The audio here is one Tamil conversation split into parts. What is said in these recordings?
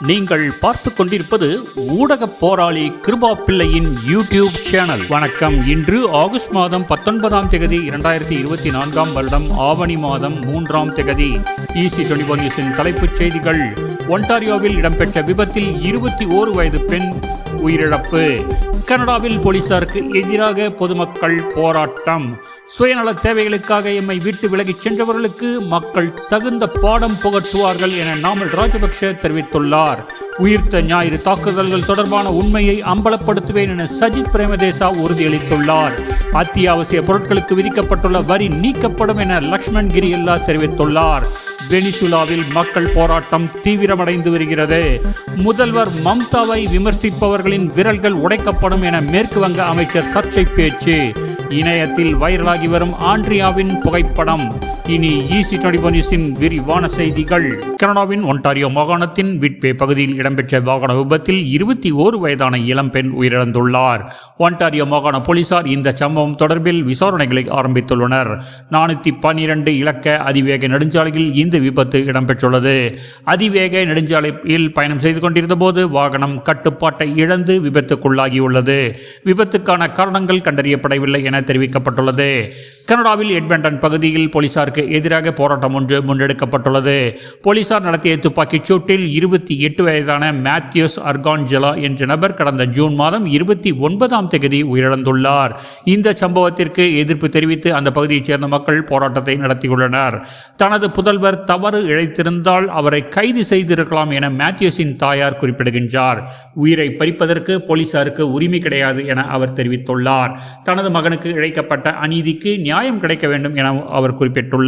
நீங்கள் பார்த்து கொண்டிருப்பது ஊடக போராளி கிருபா பிள்ளையின் யூடியூப் சேனல். வணக்கம். இன்று ஆகஸ்ட் மாதம் பத்தொன்பதாம் தேதி இரண்டாயிரத்தி இருபத்தி நான்காம் வருடம் ஆவணி மாதம் மூன்றாம் தேதி. இசி டுவெண்டி ஒன் நியூஸின் தலைப்புச் செய்திகள். ஒன்டாரியோவில் இடம்பெற்ற விபத்தில் இருபத்தி ஓரு வயது பெண் உயிரிழப்பு. கனடாவில் போலீசாருக்கு எதிராக பொதுமக்கள் போராட்டம். சுயநல தேவைகளுக்காக எம்மை விட்டு விலகிச் சென்றவர்களுக்கு மக்கள் தகுந்த பாடம் புகட்டுவார்கள் என நாமல் ராஜபக்ஷ தெரிவித்துள்ளார். உயிர்த்த ஞாயிறு தாக்குதல்கள் தொடர்பான உண்மையை அம்பலப்படுத்துவேன் என சஜித் பிரேமதேசா உறுதியளித்துள்ளார். அத்தியாவசிய பொருட்களுக்கு விதிக்கப்பட்டுள்ள வரி நீக்கப்படும் என லக்ஷ்மண் கிரியல்லா தெரிவித்துள்ளார். வெனிசுலாவில் மக்கள் போராட்டம் தீவிரமடைந்து வருகிறது. முதல்வர் மம்தாவை விமர்சிப்பவர்களின் விரல்கள் உடைக்கப்படும் என மேற்கு வங்க அமைச்சர் சர்ச்சை பேச்சு. இணையத்தில் வைரலாகி வரும் ஆண்ட்ரியாவின் புகைப்படம். இனி ஈசி டுவெண்டி விரிவான செய்திகள். கனடாவின் ஒன்டாரியோ மாகாணத்தின் விட்பே பகுதியில் இடம்பெற்ற வாகன விபத்தில் இருபத்தி ஓரு வயதான இளம்பெண் உயிரிழந்துள்ளார். ஒன்டாரியோ மாகாண போலீசார் இந்த சம்பவம் தொடர்பில் விசாரணைகளை ஆரம்பித்துள்ளனர். நானூற்றி பன்னிரண்டு இலக்க அதிவேக நெடுஞ்சாலையில் இந்த விபத்து இடம்பெற்றுள்ளது. அதிவேக நெடுஞ்சாலையில் பயணம் செய்து கொண்டிருந்த போது வாகனம் கட்டுப்பாட்டை இழந்து விபத்துக்குள்ளாகியுள்ளது. விபத்துக்கான காரணங்கள் கண்டறியப்படவில்லை என தெரிவிக்கப்பட்டுள்ளது. கனடாவில் எட்மண்டன் பகுதியில் போலீசார் போலீசாருக்கு எதிராக போராட்டம் ஒன்று முன்னெடுக்கப்பட்டுள்ளது. போலீசார் நடத்திய துப்பாக்கிச் சூட்டில் இருபத்தி எட்டு வயதான மேத்யூஸ் அர்கான்ஜெலா என்ற நபர் கடந்த ஜூன் மாதம் இருபத்தி ஒன்பதாம் தேதி உயிரிழந்துள்ளார். இந்த சம்பவத்திற்கு எதிர்ப்பு தெரிவித்து அந்த பகுதியைச் சேர்ந்த மக்கள் போராட்டத்தை நடத்தியுள்ளனர். தனது புதல்வர் தவறு இழைத்திருந்தால் அவரை கைது செய்திருக்கலாம் என மேத்யூஸின் தாயார் குறிப்பிடுகின்றார். உயிரை பறிப்பதற்கு போலீசாருக்கு உரிமை கிடையாது என அவர் தெரிவித்துள்ளார். தனது மகனுக்கு இழைக்கப்பட்ட அநீதிக்கு நியாயம் கிடைக்க வேண்டும் என அவர் குறிப்பிட்டுள்ளார்.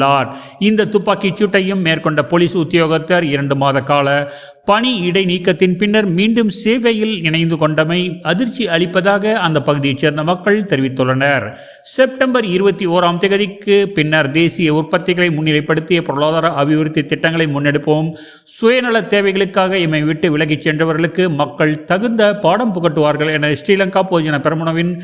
இந்த துப்பாக்கிச் சூட்டையும் மேற்கொண்ட போலீஸ் உத்தியோகத்தர் இரண்டு மாத கால பணி இடைநீக்கத்தின் பின்னர் மீண்டும் சேவையில் இணைந்து கொண்டமை அதிர்ச்சி அளிப்பதாக அந்த பகுதியைச் சேர்ந்த மக்கள் தெரிவித்துள்ளனர். செப்டம்பர் இருபத்தி ஓராம் தேதிக்கு பின்னர் தேசிய உற்பத்திகளை முன்னிலைப்படுத்திய பொருளாதார அபிவிருத்தி திட்டங்களை முன்னெடுப்போம். சுயநல தேவைகளுக்காக எம்மை விட்டு விலகிச் சென்றவர்களுக்கு மக்கள் தகுந்த பாடம் புகட்டுவார்கள் என ஸ்ரீலங்கா போஜன பெருமனவின்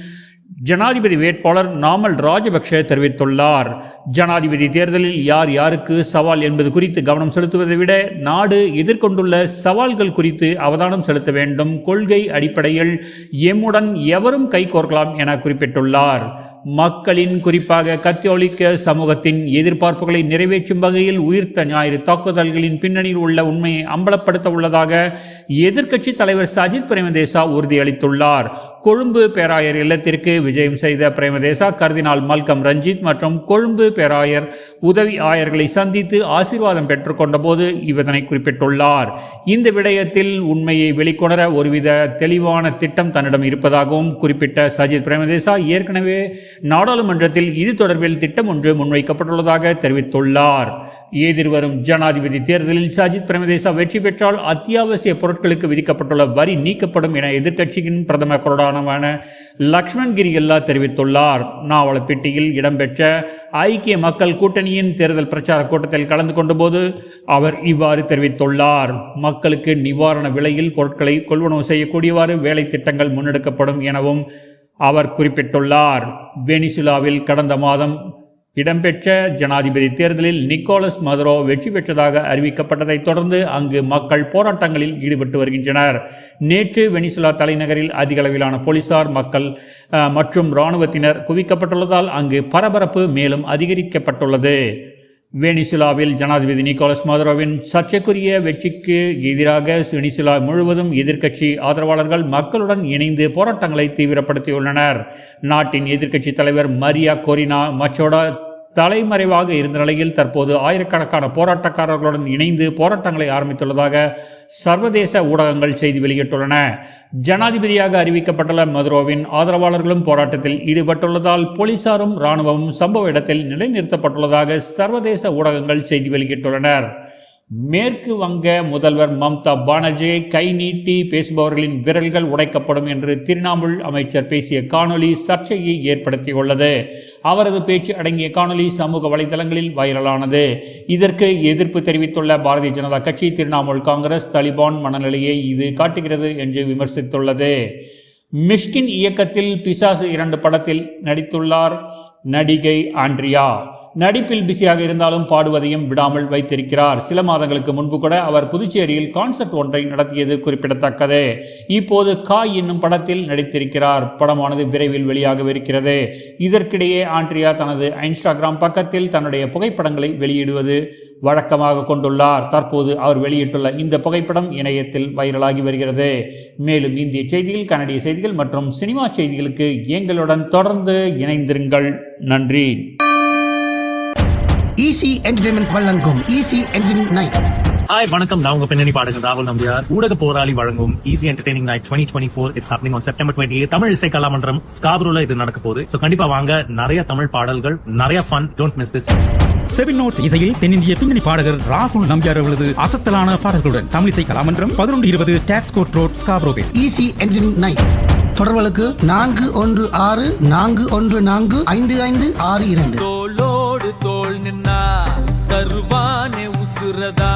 ஜனாதிபதி வேட்பாளர் நாமல் ராஜபக்ஷ தெரிவித்துள்ளார். ஜனாதிபதி தேர்தலில் யார் யாருக்கு சவால் என்பது குறித்து கவனம் செலுத்துவதை விட நாடு எதிர்கொண்டுள்ள சவால்கள் குறித்து அவதானம் செலுத்த வேண்டும். கொள்கை அடிப்படையில் எம்முடன் எவரும் கைகோர்க்கலாம் என குறிப்பிட்டுள்ளார். மக்களின் குறிப்பாக கத்தியோலிக்க சமூகத்தின் எதிர்பார்ப்புகளை நிறைவேற்றும் வகையில் உயிர்த்த ஞாயிறு தாக்குதல்களின் பின்னணியில் உள்ள உண்மையை அம்பலப்படுத்த உள்ளதாக எதிர்க்கட்சி தலைவர் சஜித் பிரேமதேசா உறுதியளித்துள்ளார். கொழும்பு பேராயர் இல்லத்திற்கு விஜயம் செய்த பிரேமதேசா கர்தினால் மல்கம் ரஞ்சித் மற்றும் கொழும்பு பேராயர் உதவி ஆயர்களை சந்தித்து ஆசீர்வாதம் பெற்றுக்கொண்டபோது இதனை குறிப்பிட்டுள்ளார். இந்த விடயத்தில் உண்மையை வெளிக்கொணர ஒருவித தெளிவான திட்டம் தன்னிடம் இருப்பதாகவும் குறிப்பிட்ட சஜித் பிரேமதேசா ஏற்கனவே நாடாளுமன்றத்தில் இது தொடர்பில் திட்டம் ஒன்று முன்வைக்கப்பட்டுள்ளதாக தெரிவித்துள்ளார். எதிர்வரும் ஜனாதிபதி தேர்தலில் சஜித் பிரேமதேசா வெற்றி பெற்றால் அத்தியாவசிய பொருட்களுக்கு விதிக்கப்பட்டுள்ள வரி நீக்கப்படும் என எதிர்க்கட்சியின் பிரதம கொறடானமான லக்ஷ்மண் கிரியல்லா தெரிவித்துள்ளார். நாவலப்பேட்டையில் இடம்பெற்ற ஐக்கிய மக்கள் கூட்டணியின் தேர்தல் பிரச்சார கூட்டத்தில் கலந்து கொண்டபோது அவர் இவ்வாறு தெரிவித்துள்ளார். மக்களுக்கு நிவாரண விலையில் பொருட்களை கொள்வனவு செய்யக்கூடியவாறு வேலை திட்டங்கள் முன்னெடுக்கப்படும் எனவும் அவர் குறிப்பிட்டுள்ளார். வெனிசுலாவில் கடந்த மாதம் இடம்பெற்ற ஜனாதிபதி தேர்தலில் நிக்கோலஸ் மதுரோ வெற்றி பெற்றதாக அறிவிக்கப்பட்டதைத் தொடர்ந்து அங்கு மக்கள் போராட்டங்களில் ஈடுபட்டு வருகின்றனர். நேற்று வெனிசுலா தலைநகரில் அதிக அளவிலான போலீசார் மக்கள் மற்றும் இராணுவத்தினர் குவிக்கப்பட்டுள்ளதால் அங்கு பரபரப்பு மேலும் அதிகரிக்கப்பட்டுள்ளது. வெனிசுலாவில் ஜனாதிபதி நிக்கோலஸ் மதுரோவின் சர்ச்சைக்குரிய வெற்றிக்கு எதிராக வெனிசுலா முழுவதும் எதிர்க்கட்சி ஆதரவாளர்கள் மக்களுடன் இணைந்து போராட்டங்களை தீவிரப்படுத்தியுள்ளனர். நாட்டின் எதிர்க்கட்சி தலைவர் மரியா கொரினா மச்சோடா தலைமறைவாக இருந்த நிலையில் தற்போது ஆயிரக்கணக்கான போராட்டக்காரர்களுடன் இணைந்து போராட்டங்களை ஆரம்பித்துள்ளதாக சர்வதேச ஊடகங்கள் செய்தி வெளியிட்டுள்ளன. ஜனாதிபதியாக அறிவிக்கப்பட்டுள்ள மதுரோவின் ஆதரவாளர்களும் போராட்டத்தில் ஈடுபட்டுள்ளதால் போலீசாரும் இராணுவமும் சம்பவ இடத்தில் நிலைநிறுத்தப்பட்டுள்ளதாக சர்வதேச ஊடகங்கள் செய்தி வெளியிட்டுள்ளனர். மேற்கு வங்க முதல்வர் மம்தா பானர்ஜியை கை நீட்டி பேசுபவர்களின் விரல்கள் உடைக்கப்படும் என்று திரிணாமுல் அமைச்சர் பேசிய காணொலி சர்ச்சையை ஏற்படுத்தியுள்ளது. அவரது பேச்சு அடங்கிய காணொலி சமூக வலைதளங்களில் வைரலானது. இதற்கு எதிர்ப்பு தெரிவித்துள்ள பாரதிய ஜனதா கட்சி திரிணாமுல் காங்கிரஸ் தலிபான் மனநிலையை இது காட்டுகிறது என்று விமர்சித்துள்ளது. மிஷ்கின் இயக்கத்தில் பிசாசு இரண்டு படத்தில் நடித்துள்ளார் நடிகை ஆண்ட்ரியா. நடிப்பில் பிஸியாக இருந்தாலும் பாடுவதையும் விடாமல் வைத்திருக்கிறார். சில மாதங்களுக்கு முன்பு கூட அவர் புதுச்சேரியில் கான்சர்ட் ஒன்றை நடத்தியது குறிப்பிடத்தக்கது. இப்போது காய் என்னும் படத்தில் நடித்திருக்கிறார். படமானது விரைவில் வெளியாகவிருக்கிறது இதற்கிடையே ஆண்ட்ரியா தனது இன்ஸ்டாகிராம் பக்கத்தில் தன்னுடைய புகைப்படங்களை வெளியிடுவது வழக்கமாக கொண்டுள்ளார். தற்போது அவர் வெளியிட்டுள்ள இந்த புகைப்படம் இணையத்தில் வைரலாகி வருகிறது. மேலும் இந்திய செய்திகள் கனடிய செய்திகள் மற்றும் சினிமா செய்திகளுக்கு எங்களுடன் தொடர்ந்து இணைந்திருங்கள். நன்றி. ஈசி என்டர்டைன்மெண்ட் வழங்கும் ஈசி என்டர்டைன்மெண்ட் நைட் ஹாய் வணக்கம். நான் உங்க பின்னணி பாடகர் ராகுல் நம்பியார். ஊடக போராளி வழங்கும் easy entertaining night twenty twenty four it's on September twenty Tamil Isai Kalamandram ஸ்காப்ரோல இது நடக்க போகுது. சோ கண்டிப்பா வாங்க. நிறைய தமிழ் பாடல்கள் நிறைய fun don't miss this seven notes இசையில் தென்னிந்திய பின்னணி பாடகர் ராகுல் நம்பியார் அவர்களது அசத்தலான பாடல்களுடன் தமிழிசை கலாமன்றம் பதினொன்று இருபது டாக்ஸ் கோட் ரோட் ஸ்காப்ரோவில் ஈசி என்டர்டைன்மெண்ட் நைட் தொடர்புகளுக்கு நான்கு ஒன்று ஆறு நான்கு ஒன்று நான்கு ஐந்து ஐந்து ஆறு இரண்டு. தோளோடு தோள் நின்னா தருவானே உசுரதா.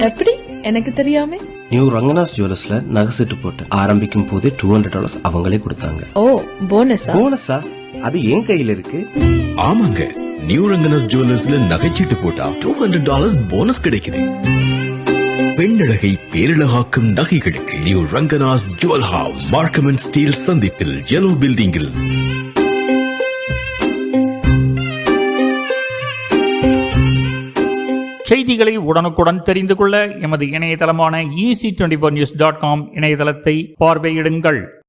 எப்படி? எனக்கு தெரியாம. நியூ ரங்கநாஸ் ஜுவல்லர்ஸ்ல நகை செட்டு போட்டேன் ஆரம்பிக்கும் போதே டூ ஹண்ட்ரட் டாலர்ஸ் அவங்களே கொடுத்தாங்க. ஓ போனஸா போனஸா அது என் கையில இருக்கு. ஆமாங்க. நியூ ரங்கனஸ் ஜுவல்லர்ஸ்ல நகைச்சீட்டு போட்டா டூ ஹண்ட்ரட் டாலர்ஸ் போனஸ் கிடைக்குது. பெண்ணழகை பேரழகாக்கும் நகைகளுக்கு new Ranganas jewel house Markham Steeles சந்திப்பில் ஜெலோ பில்டிங்கில் செய்திகளை உடனுக்குடன் தெரிந்து கொள்ள எமது இணையதளமான EC twenty four news dot com இணையதளத்தை பார்வையிடுங்கள்.